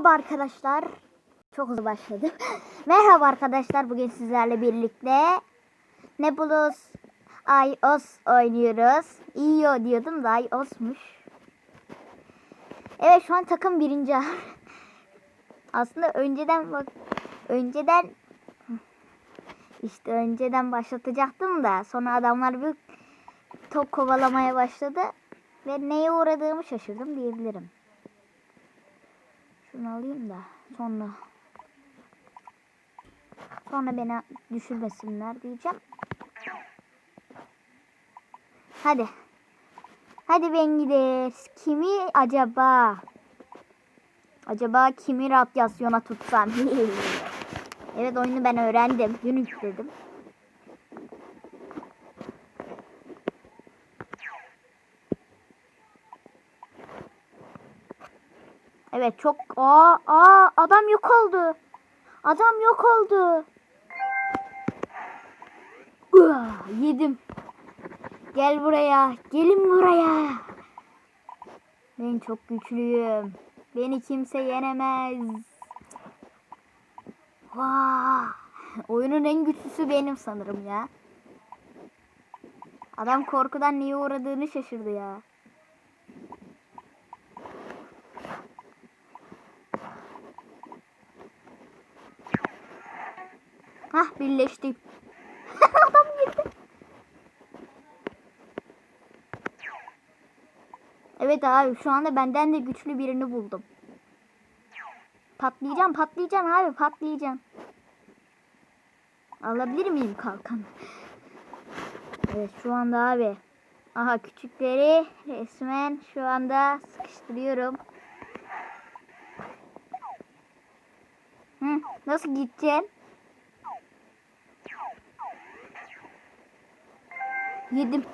Merhaba arkadaşlar. Çok hızlı başladım. Merhaba arkadaşlar. Bugün sizlerle birlikte Nebulus iOS oynuyoruz. İyo diyordum da iOS'muş. Evet şu an takım birinci. Aslında önceden bak önceden işte önceden başlatacaktım da sonra adamlar bir top kovalamaya başladı ve neye uğradığımı şaşırdım diyebilirim. Şunu alayım da sonra sonra beni düşürmesinler diyeceğim. Hadi. Hadi ben gideriz. Kimi acaba? Acaba kimi radyasyona tutsam? evet oyunu ben öğrendim. Dün yükledim. Evet çok aa aa adam yok oldu. Adam yok oldu. Yedim. Gel buraya. Gelin buraya. Ben çok güçlüyüm. Beni kimse yenemez. Vaa! Oyunun en güçlüsü benim sanırım ya. Adam korkudan niye uğradığını şaşırdı ya. Hah birleştik. Adam girdi. Evet abi şu anda benden de güçlü birini buldum. Patlayacağım patlayacağım abi patlayacağım. Alabilir miyim kalkan? Evet şu anda abi. Aha küçükleri resmen şu anda sıkıştırıyorum. Hı, nasıl gideceksin? Yedim.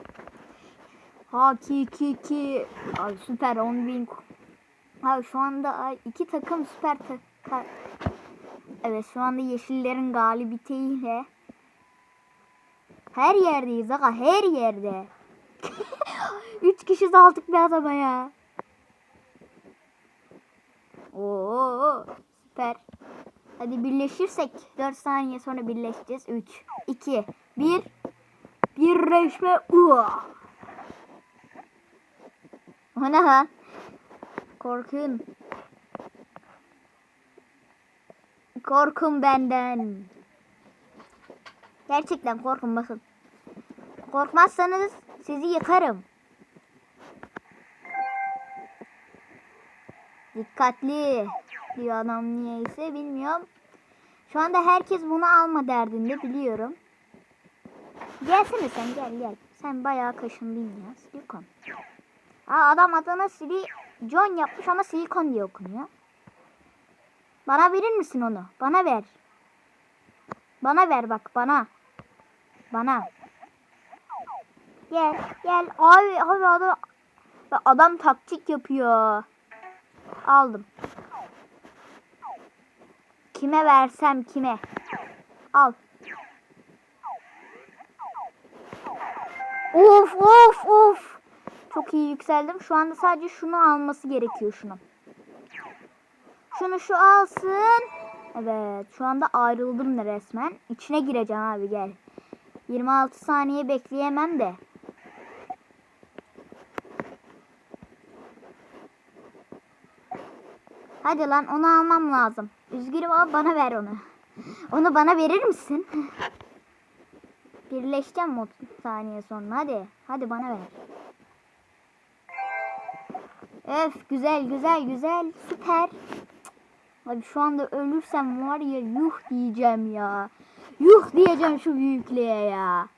Ha ki ki ki. Abi süper 10 bin. Abi şu anda iki takım süper takım. Evet şu anda yeşillerin galibiyetiyle her yerdeyiz aga her yerde. Üç kişi aldık bir adama ya. Oo süper. Hadi birleşirsek 4 saniye sonra birleşeceğiz. 3 2 1 Birleşme uğa. O ne lan? Korkun. Korkun benden. Gerçekten korkun bakın. Korkmazsanız sizi yıkarım. Dikkatli diyor adam niyeyse bilmiyorum. Şu anda herkes bunu alma derdinde biliyorum. Gelsene sen gel gel. Sen bayağı kaşındın ya. Silikon. Aa, adam adını Sili John yapmış ama silikon diye okunuyor. Bana verir misin onu? Bana ver. Bana ver bak bana. Bana. Gel gel. Abi abi adam adam taktik yapıyor. Aldım. Kime versem kime? Al. Of of of. Çok iyi yükseldim. Şu anda sadece şunu alması gerekiyor şunu. Şunu şu alsın. Evet şu anda ayrıldım da resmen. İçine gireceğim abi gel. 26 saniye bekleyemem de. Hadi lan onu almam lazım. Üzgünüm ama bana ver onu. Onu bana verir misin? Birleşeceğim 30 saniye sonra. Hadi. Hadi bana ver. Öf güzel güzel güzel. Süper. Abi şu anda ölürsem var ya yuh diyeceğim ya. Yuh diyeceğim şu büyüklüğe ya.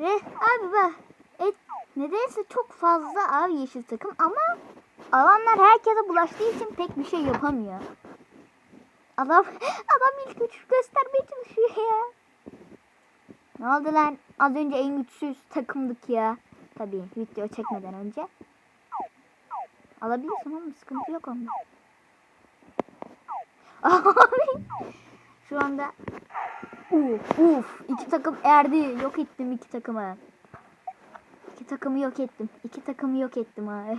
Ve abi bak. Et, nedense çok fazla abi yeşil takım ama alanlar herkese bulaştığı için pek bir şey yapamıyor. Adam adam ilk güç göstermeye çalışıyor ya. Ne oldu lan? Az önce en güçsüz takımdık ya. Tabii video çekmeden önce. Alabilirsin oğlum sıkıntı yok onda. Abi şu anda uf uf iki takım erdi yok ettim iki takımı. İki takımı yok ettim. İki takımı yok ettim abi.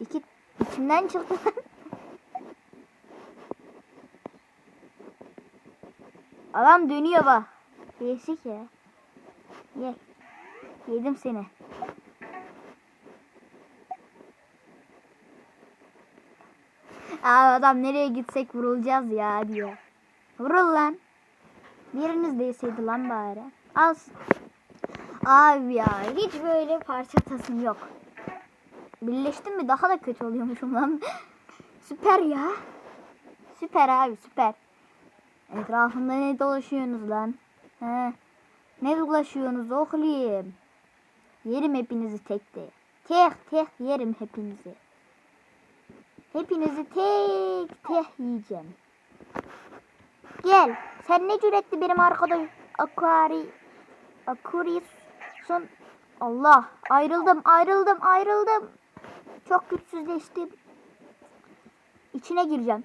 İki içimden çıktı. Adam dönüyor bak. Değişik ya. Ye. Yedim seni. Aa, adam nereye gitsek vurulacağız ya diyor. Vurul lan. Biriniz değseydi lan bari. Al. Abi ya hiç böyle parça tasım yok. Birleştim mi daha da kötü oluyormuşum lan. süper ya. Süper abi süper. Etrafında ne dolaşıyorsunuz lan? He. Ne dolaşıyorsunuz oğlum? Yerim hepinizi tek tek. Tek tek yerim hepinizi. Hepinizi tek tek yiyeceğim. Gel. Sen ne cüretli benim arkadaş Akari Akurius'un Allah ayrıldım ayrıldım ayrıldım. Çok güçsüzleştim. İçine gireceğim.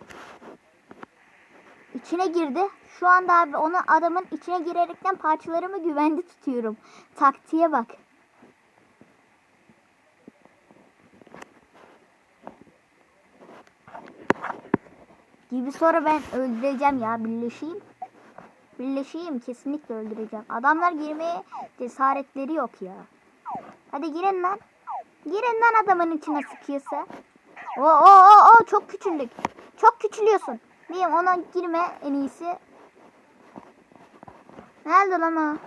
İçine girdi. Şu anda abi onu adamın içine girerekten parçalarımı güvende tutuyorum. Taktiğe bak. Gibi sonra ben öldüreceğim ya birleşeyim. Birleşeyim kesinlikle öldüreceğim. Adamlar girmeye cesaretleri yok ya. Hadi girin lan. Girin lan adamın içine sıkıyorsa. O o o o çok küçüldük. Çok küçülüyorsun. Diyeyim ona girme en iyisi. Nerede lan o?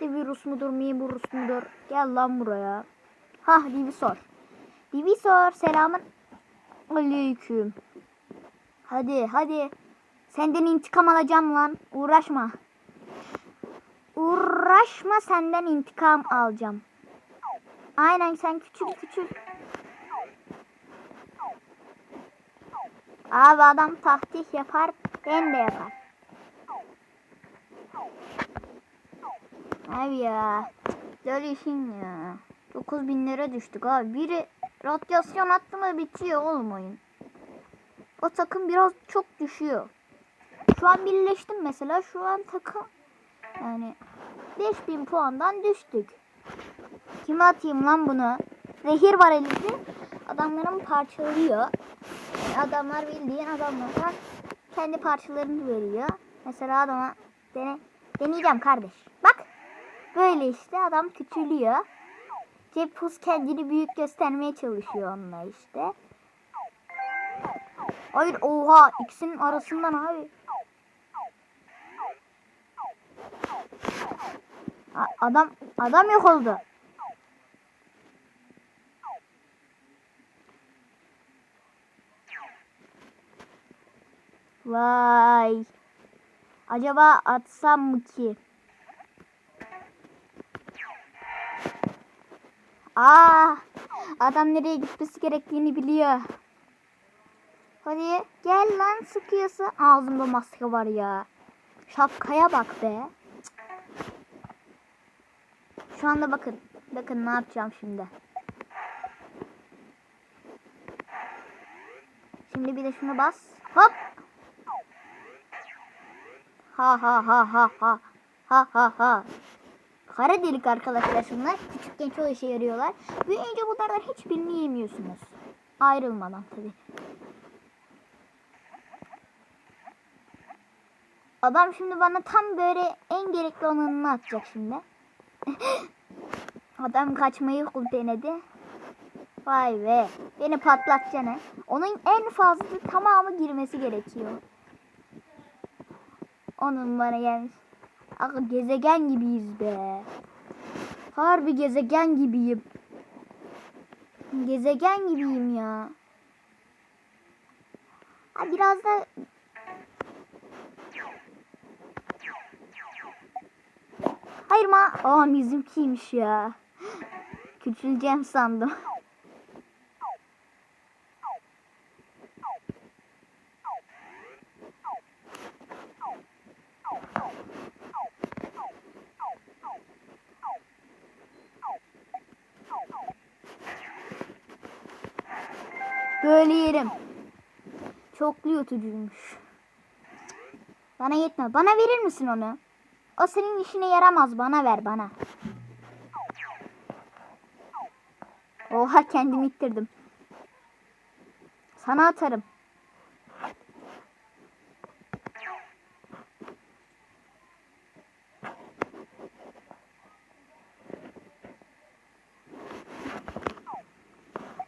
Bir virüs mudur, mi virüs mudur? Gel lan buraya. Hah Divisor. Divisor selamın aleyküm. Hadi hadi. Senden intikam alacağım lan. Uğraşma. Uğraşma senden intikam alacağım. Aynen sen küçül küçül. Abi adam taktik yapar. Ben de yapar. Abi ya. Dönüşün ya. 9000 lira düştük abi. Biri radyasyon attı mı bitiyor oğlum oyun. O takım biraz çok düşüyor. Şu an birleştim mesela. Şu an takım yani 5000 puandan düştük. Kime atayım lan bunu? Zehir var elimde. Adamların parçalıyor. Adamlar bildiğin adamlara kendi parçalarını veriyor. Mesela adama dene, deneyeceğim kardeş. Bak. Böyle işte adam küçülüyor. Cepus kendini büyük göstermeye çalışıyor onunla işte. Hayır oha ikisinin arasından abi. A- adam adam yok oldu. Vay. Acaba atsam mı ki? Aa, adam nereye gitmesi gerektiğini biliyor. Hadi gel lan sıkıyorsa. Ağzımda maske var ya. Şapkaya bak be. Şu anda bakın. Bakın ne yapacağım şimdi. Şimdi bir de şunu bas. Hop. Ha ha ha ha ha. Ha ha ha. Kara delik arkadaşlar şunlar. Küçükken çok işe yarıyorlar. Büyüyünce bunlardan hiçbirini yemiyorsunuz. Ayrılmadan tabii. Adam şimdi bana tam böyle en gerekli olanını atacak şimdi. Adam kaçmayı denedi. Vay be. Beni patlatacağını. Onun en fazla tamamı girmesi gerekiyor. Onun bana gelmiş. Aga gezegen gibiyiz be. Harbi gezegen gibiyim. Gezegen gibiyim ya. Ha biraz da Hayır ma. Aa bizimkiymiş ya. Küçüleceğim sandım. Böyle yerim. Çoklu yutucuymuş. Bana yetme. Bana verir misin onu? O senin işine yaramaz. Bana ver bana. Oha kendimi ittirdim. Sana atarım.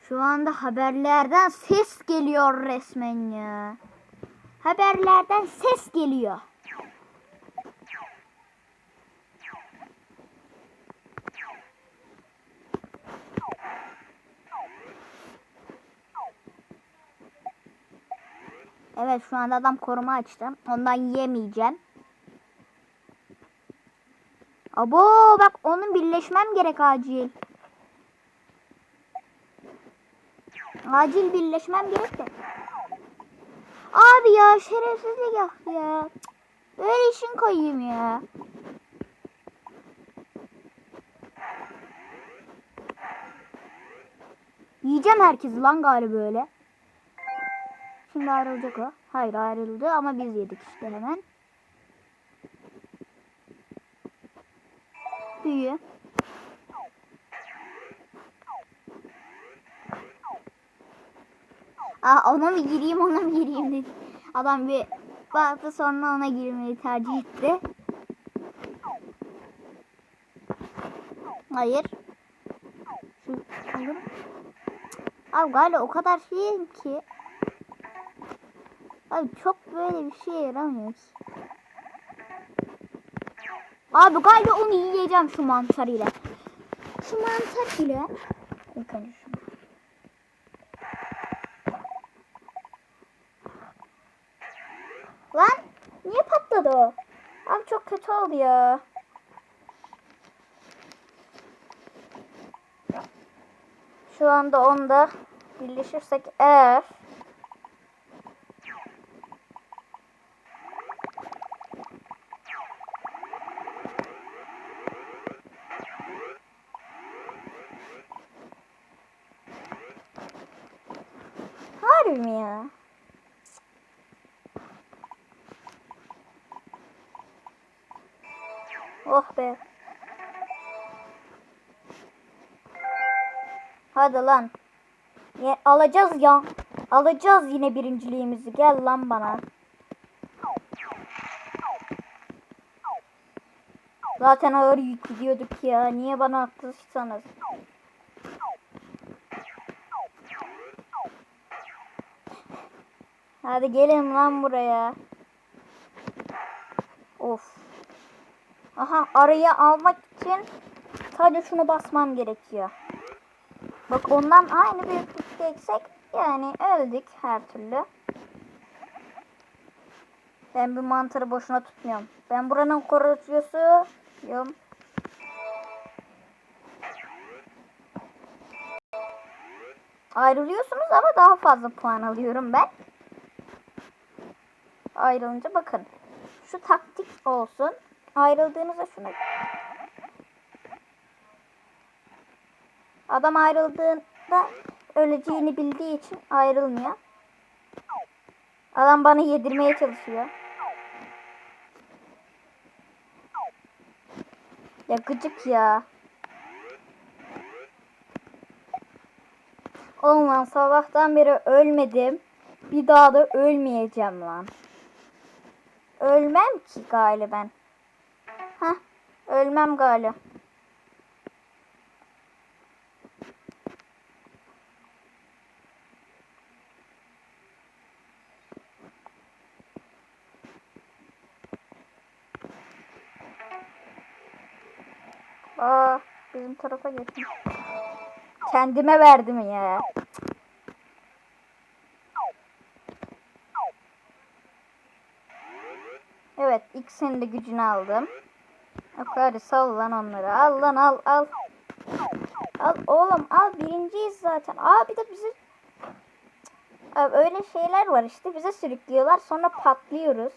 Şu anda haberlerden ses geliyor resmen ya. Haberlerden ses geliyor. Evet şu anda adam koruma açtı. Ondan yemeyeceğim. Abo bak onun birleşmem gerek acil. Acil birleşmem gerek. Abi ya şerefsizlik yaptı ya. Böyle işin koyayım ya. Yiyeceğim herkesi lan galiba böyle. Şimdi ayrılacak o. Hayır ayrıldı ama biz yedik işte hemen. Büyü. Aa ona mı gireyim ona mı gireyim dedi. Adam bir baktı sonra ona girmeyi tercih etti. Hayır. Şu? Abi galiba o kadar şeyim ki. Abi çok böyle bir şey yaramıyor ki. Abi galiba onu yiyeceğim şu mantar. Şu mantar ile. İlk şunu. Lan niye patladı o? Oldu ya. Şu anda onda birleşirsek eğer Harbi mi ya? Be. Hadi lan. Ya, alacağız ya. Alacağız yine birinciliğimizi. Gel lan bana. Zaten ağır yük gidiyorduk ya. Niye bana haklısınız? Hadi gelin lan buraya. Of. Aha arıyı almak için sadece şunu basmam gerekiyor. Bak ondan aynı büyüklükteysek yani öldük her türlü. Ben bir mantarı boşuna tutmuyorum. Ben buranın koruyucusuyum. Ayrılıyorsunuz ama daha fazla puan alıyorum ben. Ayrılınca bakın. Şu taktik olsun. Ayrıldığınızda şunu Adam ayrıldığında öleceğini bildiği için ayrılmıyor. Adam bana yedirmeye çalışıyor. Ya gıcık ya. Oğlum lan sabahtan beri ölmedim. Bir daha da ölmeyeceğim lan. Ölmem ki galiba. Hah, ölmem galiba. Aa, bizim tarafa geçtim. Kendime verdim ya. Evet, ikisinin de gücünü aldım. Hadi sal lan onları. Al lan al al. Al oğlum al birinciyiz zaten. Aa bir de bizi Abi öyle şeyler var işte bize sürüklüyorlar sonra patlıyoruz.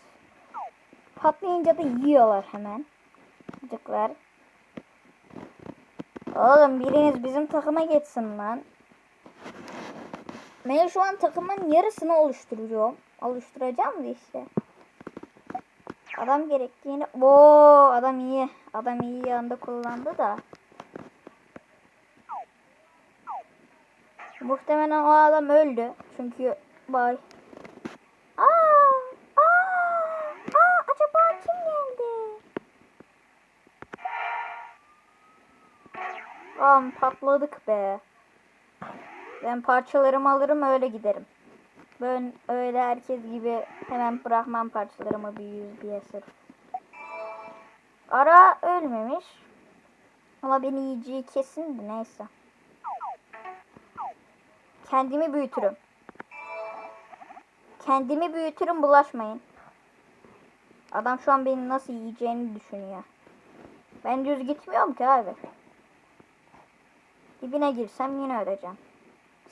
Patlayınca da yiyorlar hemen. Çocuklar. Oğlum biriniz bizim takıma geçsin lan. Ben şu an takımın yarısını oluşturuyorum. Oluşturacağım da işte. Adam gerektiğini... Oo adam iyi. Adam iyi yanında kullandı da. Muhtemelen o adam öldü. Çünkü Bay. Aa, aa, aa, acaba kim geldi? Am patladık be. Ben parçalarımı alırım öyle giderim. Ben öyle herkes gibi hemen bırakmam parçalarımı bir yüz bir sırf. Ara ölmemiş. Ama beni yiyeceği kesindi neyse. Kendimi büyütürüm. Kendimi büyütürüm bulaşmayın. Adam şu an beni nasıl yiyeceğini düşünüyor. Ben düz gitmiyorum ki abi. Dibine girsem yine öleceğim.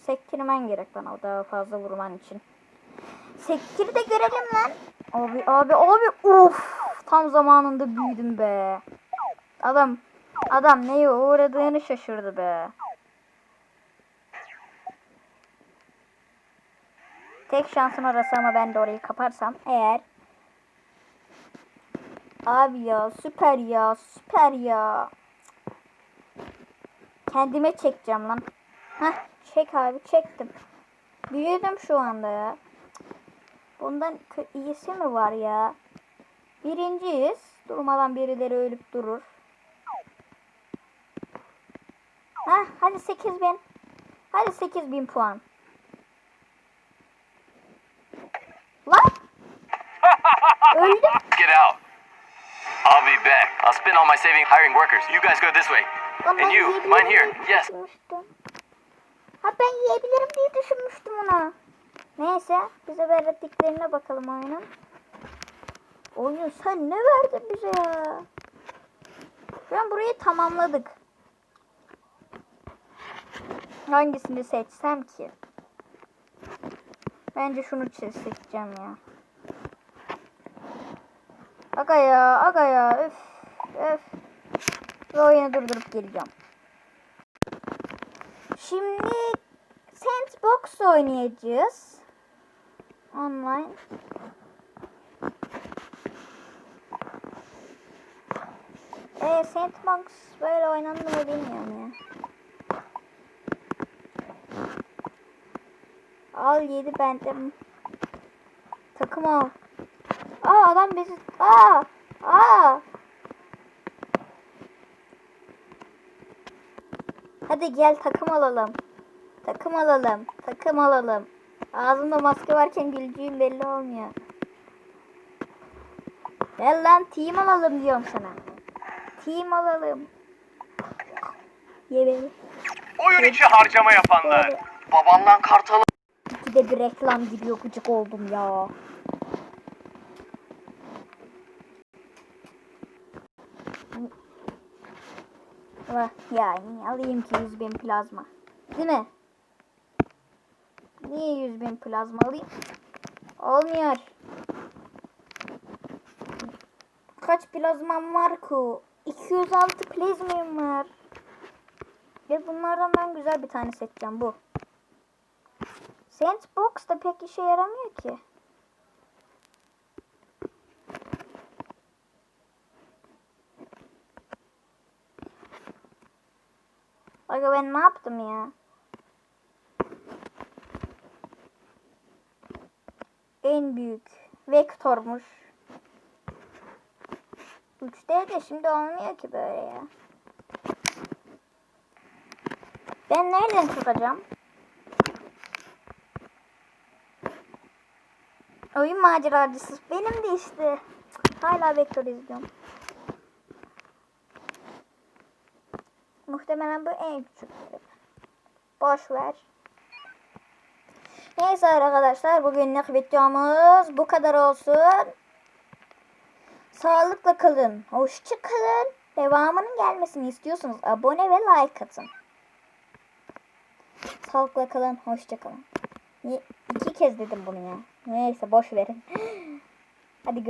Sektirmen gerek bana daha fazla vurman için. Sektir de görelim lan. Abi abi abi uf tam zamanında büyüdüm be. Adam adam neye uğradığını şaşırdı be. Tek şansım orası ama ben de orayı kaparsam eğer Abi ya süper ya süper ya. Kendime çekeceğim lan. Heh çek abi çektim. Büyüdüm şu anda ya. Bundan iyisi mi var ya? Birinciyiz. Durmadan birileri ölüp durur. Heh hadi 8000. Hadi 8000 puan. Lan öldüm. Get out. I'll be back. I'll spend all my saving hiring workers. You guys go this way. Lan And you, mine here. Yes. Ben yiyebilirim diye düşünmüştüm ona. Neyse bize verdiklerine bakalım oyunun. Oyun sen ne verdin bize ya? An burayı tamamladık. Hangisini seçsem ki? Bence şunu seçeceğim ya. Aga ya, aga ya, öf, öf. Ve oyunu durdurup geleceğim. Şimdi Sandbox oynayacağız. Online. Ee, Sandbox böyle oynanır mı bilmiyorum ya. Al 7 benden. Takım al. Aa adam bizi... Aa! Aa! Hadi gel takım alalım. Takım alalım. Takım alalım. Ağzımda maske varken güleceğim belli olmuyor. Gel lan team alalım diyorum sana. Team alalım. Ye beni. Oyun içi harcama yapanlar. Babandan kartalı. İkide bir reklam giriyor gıcık oldum ya. Ya niye alayım ki 100 bin plazma? Değil mi? Niye 100 bin plazma alayım? Olmuyor. Kaç plazmam var ki? 206 plazmam var. Ve bunlardan ben güzel bir tane seçeceğim bu. Sandbox da pek işe yaramıyor ki. Aga ben ne yaptım ya? En büyük vektörmüş. 3D de şimdi olmuyor ki böyle ya. Ben nereden tutacağım? Oyun maceracısı. Benim de işte. Hala vektör izliyorum. Muhtemelen bu en küçükleri. Boş ver. Neyse arkadaşlar bugünlük videomuz bu kadar olsun. Sağlıkla kalın. Hoşça kalın. Devamının gelmesini istiyorsanız abone ve like atın. Sağlıkla kalın. Hoşça kalın. İki kez dedim bunu ya. Neyse boş verin. Hadi gö-